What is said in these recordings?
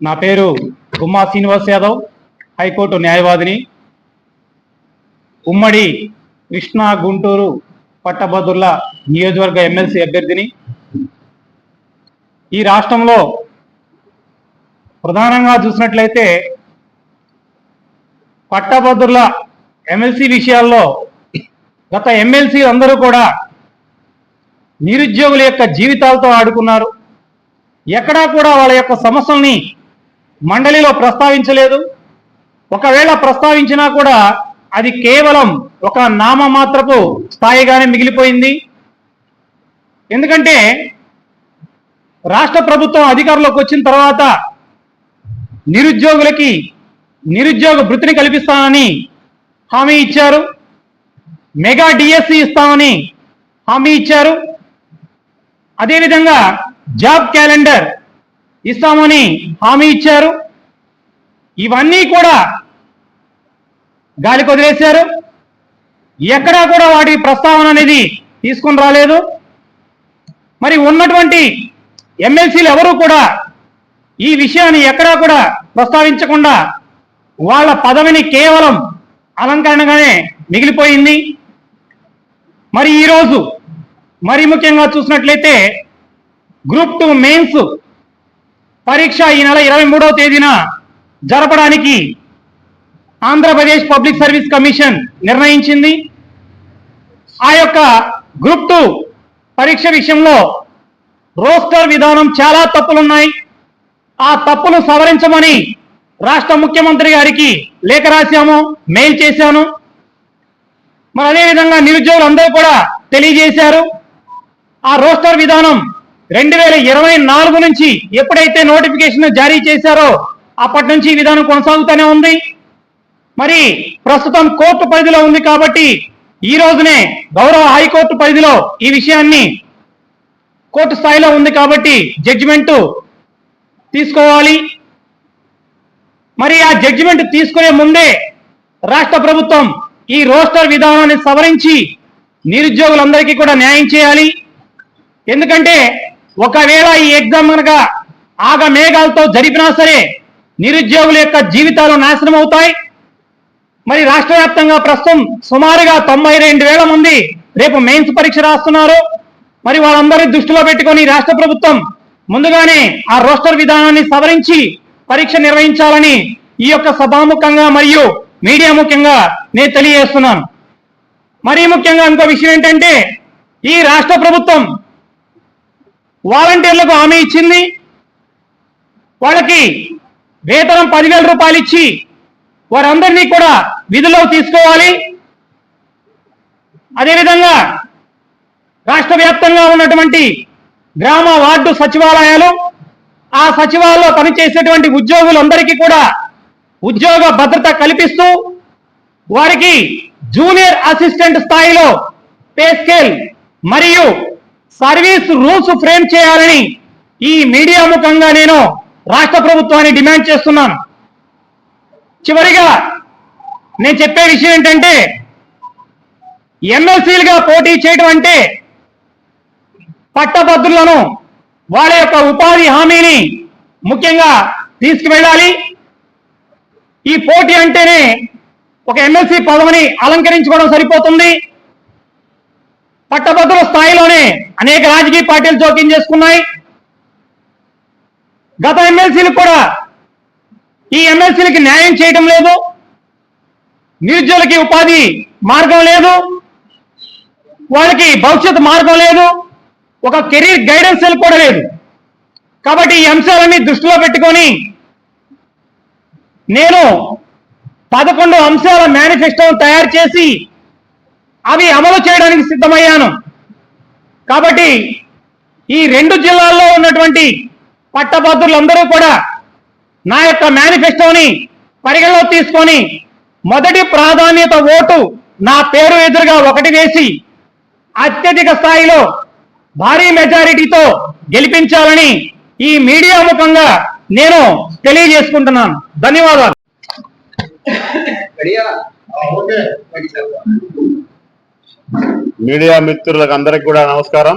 నా పేరు గుమ్మా శ్రీనివాస్ యాదవ్ హైకోర్టు న్యాయవాదిని. ఉమ్మడి కృష్ణా గుంటూరు పట్టభద్రుల నియోజకవర్గ ఎమ్మెల్సీ అభ్యర్థిని. ఈ రాష్ట్రంలో ప్రధానంగా చూసినట్లయితే పట్టభద్రుల ఎమ్మెల్సీ విషయాల్లో గత ఎమ్మెల్సీ అందరూ కూడా నిరుద్యోగుల యొక్క జీవితాలతో ఆడుకున్నారు. ఎక్కడా కూడా వాళ్ళ యొక్క సమస్యల్ని మండలిలో ప్రస్తావించలేదు. ఒకవేళ ప్రస్తావించినా కూడా అది కేవలం ఒక నామమాత్రపు స్థాయిగానే మిగిలిపోయింది. ఎందుకంటే రాష్ట్ర ప్రభుత్వం అధికారంలోకి వచ్చిన తర్వాత నిరుద్యోగులకి నిరుద్యోగ వృత్తిని కల్పిస్తానని హామీ ఇచ్చారు. మెగా డిఎస్సి ఇస్తామని హామీ ఇచ్చారు. అదేవిధంగా జాబ్ క్యాలెండర్ ఇస్తామని హామీ ఇచ్చారు. ఇవన్నీ కూడా గాలికి వదిలేశారు. ఎక్కడా కూడా వాటి ప్రస్తావన అనేది తీసుకొని రాలేదు. మరి ఉన్నటువంటి ఎమ్మెల్సీలు ఎవరు కూడా ఈ విషయాన్ని ఎక్కడా కూడా ప్రస్తావించకుండా వాళ్ళ పదవిని కేవలం అలంకరణగానే మిగిలిపోయింది. మరి ఈరోజు మరి ముఖ్యంగా చూసినట్లయితే గ్రూప్ టూ మెయిన్స్ పరీక్ష ఈ నెల ఇరవై మూడవ తేదీన జరపడానికి ఆంధ్రప్రదేశ్ పబ్లిక్ సర్వీస్ కమిషన్ నిర్ణయించింది. ఆ యొక్క గ్రూప్ టూ పరీక్ష విషయంలో రోస్టర్ విధానం చాలా తప్పులున్నాయి. ఆ తప్పును సవరించమని రాష్ట్ర ముఖ్యమంత్రి గారికి లేఖ రాశాము మెయిల్ చేశాను. మరి అదేవిధంగా నిరుద్యోగులందరూ కూడా తెలియజేశారు. ఆ రోస్టర్ విధానం రెండు వేల ఇరవై నాలుగు నుంచి ఎప్పుడైతే నోటిఫికేషన్ జారీ చేశారో అప్పటి నుంచి ఈ విధానం కొనసాగుతూనే ఉంది. మరి ప్రస్తుతం కోర్టు పరిధిలో ఉంది కాబట్టి ఈ రోజునే గౌరవ హైకోర్టు పరిధిలో ఈ విషయాన్ని కోర్టు స్థాయిలో ఉంది కాబట్టి జడ్జిమెంట్ తీసుకోవాలి. మరి ఆ జడ్జిమెంట్ తీసుకునే ముందే రాష్ట్ర ప్రభుత్వం ఈ రోస్టర్ విధానాన్ని సవరించి నిరుద్యోగులందరికీ కూడా న్యాయం చేయాలి. ఎందుకంటే ఒకవేళ ఈ ఎగ్జామ్ కనుక ఆగ మేఘాలతో జరిపినా సరే నిరుద్యోగుల యొక్క జీవితాలు నాశనం అవుతాయి. మరి రాష్ట్ర వ్యాప్తంగా ప్రస్తుతం సుమారుగా తొంభై రెండు వేల మంది రేపు మెయిన్స్ పరీక్ష రాస్తున్నారు. మరి వాళ్ళందరినీ దృష్టిలో పెట్టుకొని రాష్ట్ర ప్రభుత్వం ముందుగానే ఆ రోస్టర్ విధానాన్ని సవరించి పరీక్ష నిర్వహించాలని ఈ యొక్క సభాముఖంగా మరియు మీడియా ముఖ్యంగా నేను తెలియజేస్తున్నాను. మరీ ముఖ్యంగా ఇంకో విషయం ఏంటంటే ఈ రాష్ట్ర ప్రభుత్వం వాలంటీర్లకు హామీ ఇచ్చింది. వాళ్ళకి వేతనం పదివేల రూపాయలు ఇచ్చి వారందరినీ కూడా విధుల్లో తీసుకోవాలి. అదేవిధంగా రాష్ట్ర వ్యాప్తంగా ఉన్నటువంటి గ్రామ వార్డు సచివాలయాలు ఆ సచివాలయంలో పనిచేసేటువంటి ఉద్యోగులందరికీ కూడా ఉద్యోగ భద్రత కల్పిస్తూ వారికి జూనియర్ అసిస్టెంట్ స్థాయిలో పే స్కేల్ మరియు సర్వీస్ రూల్స్ ఫ్రేమ్ చేయాలని ఈ మీడియా ముఖంగా నేను రాష్ట్ర ప్రభుత్వాన్ని డిమాండ్ చేస్తున్నాను. చివరిగా నేను చెప్పే విషయం ఏంటంటే ఎమ్మెల్సీలుగా పోటీ చేయడం అంటే పట్టభద్రులను వాళ్ళ యొక్క ఉపాధి హామీని ముఖ్యంగా తీసుకువెళ్ళాలి. ఈ పోటీ అంటేనే ఒక ఎమ్మెల్సీ పదవిని అలంకరించుకోవడం సరిపోతుంది. పట్టభద్రుల స్థాయిలోనే అనేక రాజకీయ పార్టీలు జోక్యం చేసుకున్నాయి. గత ఎమ్మెల్సీలు కూడా ఈ ఎమ్మెల్సీలకి న్యాయం చేయడం లేదు. నిరుద్యోగులకి ఉపాధి మార్గం లేదు. వాళ్ళకి భవిష్యత్ మార్గం లేదు. ఒక కెరీర్ గైడెన్స్ కూడా లేదు. కాబట్టి ఈ అంశాలన్నీ దృష్టిలో పెట్టుకొని నేను పదకొండు అంశాల మేనిఫెస్టోను తయారు చేసి అవి అమలు చేయడానికి సిద్ధమయ్యాను. కాబట్టి ఈ రెండు జిల్లాల్లో ఉన్నటువంటి పట్టభద్రులందరూ కూడా నా యొక్క మేనిఫెస్టోని పరిగణలో తీసుకొని మొదటి ప్రాధాన్యత ఓటు నా పేరు ఎదురుగా ఒకటి వేసి అత్యధిక స్థాయిలో భారీ మెజారిటీతో గెలిపించాలని ఈ మీడియా ముఖంగా నేను తెలియజేసుకుంటున్నాను. ధన్యవాదాలు. మీడియా మిత్రులకు అందరికి కూడా నమస్కారం.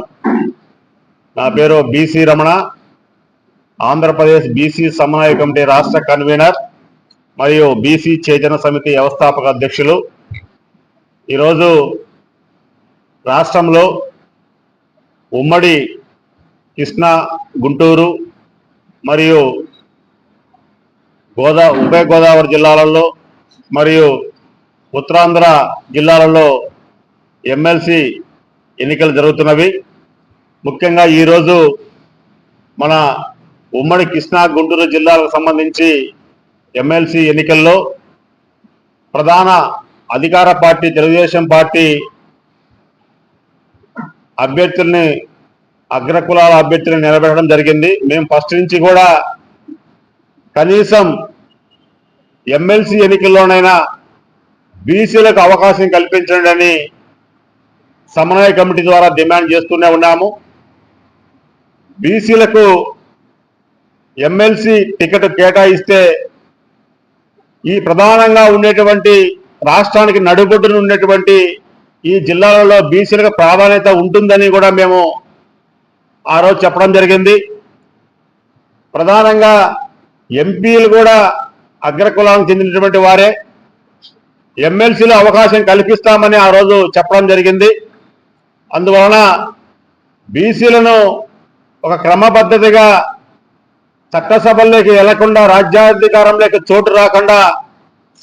నా పేరు బీసీ రమణ. ఆంధ్రప్రదేశ్ బీసీ సమన్వయ కమిటీ రాష్ట్ర కన్వీనర్ మరియు బీసీ చేతన సమితి వ్యవస్థాపక అధ్యక్షులు. ఈరోజు రాష్ట్రంలో ఉమ్మడి కృష్ణా గుంటూరు మరియు గోదా ఉభయ గోదావరి జిల్లాలలో మరియు ఉత్తరాంధ్ర జిల్లాలలో ఎమ్మెల్సీ ఎన్నికలు జరుగుతున్నవి. ముఖ్యంగా ఈరోజు మన ఉమ్మడి కృష్ణా గుంటూరు జిల్లాలకు సంబంధించి ఎమ్మెల్సీ ఎన్నికల్లో ప్రధాన అధికార పార్టీ తెలుగుదేశం పార్టీ అభ్యర్థుల్ని అగ్రకులాల అభ్యర్థులను నిలబెట్టడం జరిగింది. మేము ఫస్ట్ నుంచి కూడా కనీసం ఎమ్మెల్సీ ఎన్నికల్లోనైనా బీసీలకు అవకాశం కల్పించండి అని సమన్వయ కమిటీ ద్వారా డిమాండ్ చేస్తూనే ఉన్నాము. బీసీలకు ఎమ్మెల్సీ టికెట్ కేటాయిస్తే ఈ ప్రధానంగా ఉండేటువంటి రాష్ట్రానికి నడుబొడ్డున ఉండేటువంటి ఈ జిల్లాలలో బీసీలకు ప్రాధాన్యత ఉంటుందని కూడా మేము ఆ రోజు చెప్పడం జరిగింది. ప్రధానంగా ఎంపీలు కూడా అగ్రకులానికి చెందినటువంటి వారే. ఎమ్మెల్సీలు అవకాశం కల్పిస్తామని ఆ రోజు చెప్పడం జరిగింది. అందువలన బీసీలను ఒక క్రమపద్ధతిగా చట్టసభల్లోకి వెళ్ళకుండా రాజ్యాధికారంలోకి చోటు రాకుండా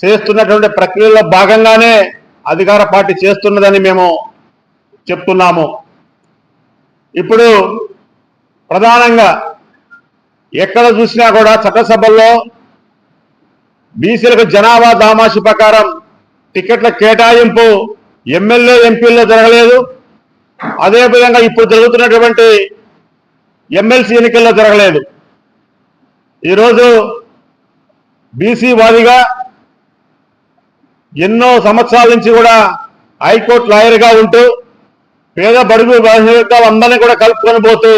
చేస్తున్నటువంటి ప్రక్రియలో భాగంగానే అధికార పార్టీ చేస్తున్నదని మేము చెప్తున్నాము. ఇప్పుడు ప్రధానంగా ఎక్కడ చూసినా కూడా చట్టసభల్లో బీసీలకు జనాభా దామాషి ప్రకారం టికెట్ల కేటాయింపు ఎమ్మెల్యే ఎంపీల్లో జరగలేదు. అదేవిధంగా ఇప్పుడు జరుగుతున్నటువంటి ఎమ్మెల్సీ ఎన్నికల్లో జరగలేదు. ఈరోజు బీసీ వాదిగా ఎన్నో సంవత్సరాల నుంచి కూడా హైకోర్టు లాయర్గా ఉంటూ పేద బడుగు వర్గాలు అందరినీ కూడా కలుపుకొని పోతూ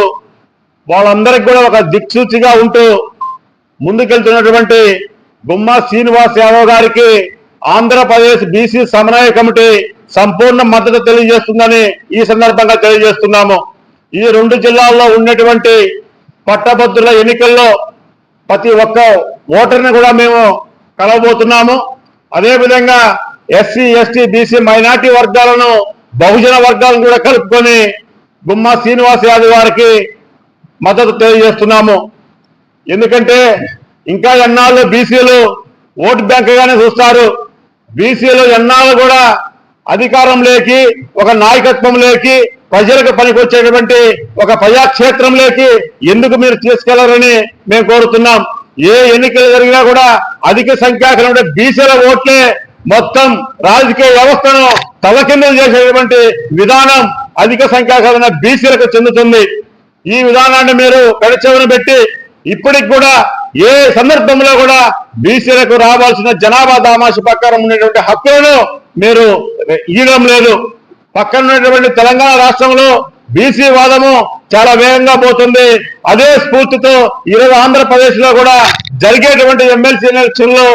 వాళ్ళందరికీ కూడా ఒక దిక్సూచిగా ఉంటూ ముందుకెళ్తున్నటువంటి గుమ్మా శ్రీనివాస్ యాదవ్ గారికి ఆంధ్రప్రదేశ్ బీసీ సమన్వయ కమిటీ సంపూర్ణ మద్దతు తెలియజేస్తుందని ఈ సందర్భంగా తెలియజేస్తున్నాము. ఈ రెండు జిల్లాల్లో ఉన్నటువంటి పట్టభద్రుల ఎన్నికల్లో ప్రతి ఒక్క ఓటర్ని కూడా మేము కలవబోతున్నాము. అదేవిధంగా ఎస్సీ ఎస్టీ బీసీ మైనార్టీ వర్గాలను బహుజన వర్గాలను కూడా కలుపుకొని గుమ్మా శ్రీనివాస్ యాదవ్ వారికి మద్దతు తెలియజేస్తున్నాము. ఎందుకంటే ఇంకా ఎన్నాళ్ళు బీసీలు ఓటు బ్యాంకుగానే చూస్తారు. బీసీలు ఎన్నాళ్ళు కూడా అధికారంలోకి ఒక నాయకత్వంలోకి ప్రజలకు పనికొచ్చేటువంటి ఒక ప్రజాక్షేత్రంలోకి ఎందుకు మీరు తీసుకెళ్ళరని మేము కోరుతున్నాం. ఏ ఎన్నికలు జరిగినా కూడా అధిక సంఖ్యాక బీసీల ఓట్లే మొత్తం రాజకీయ వ్యవస్థను తలకిందులు చేసేటువంటి విధానం అధిక సంఖ్యాకులైన బీసీలకు చెందుతుంది. ఈ విధానాన్ని మీరు కడిచెవన పెట్టి ఇప్పటికి కూడా ఏ సందర్భంలో కూడా బీసీలకు రావాల్సిన జనాభా దామాషి ప్రకారం ఉండేటువంటి హక్కులను మీరు ఇవ్వడం లేదు. పక్కన ఉన్నటువంటి తెలంగాణ రాష్ట్రంలో బీసీ వాదము చాలా వేగంగా పోతుంది. అదే స్ఫూర్తితో ఈరోజు ఆంధ్రప్రదేశ్లో కూడా జరిగేటువంటి ఎమ్మెల్సీ ఎలక్షన్లో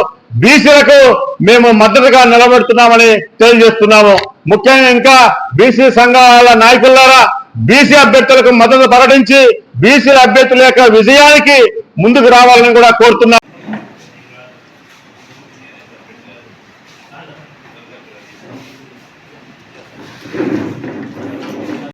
బీసీలకు మేము మద్దతుగా నిలబెడుతున్నామని తెలియజేస్తున్నాము. ముఖ్యంగా ఇంకా బీసీ సంఘాల నాయకులారా బీసీ అభ్యర్థులకు మద్దతు ప్రకటించి బీసీల అభ్యర్థుల యొక్క విజయానికి ముందుకు రావాలని కూడా కోరుతున్నాం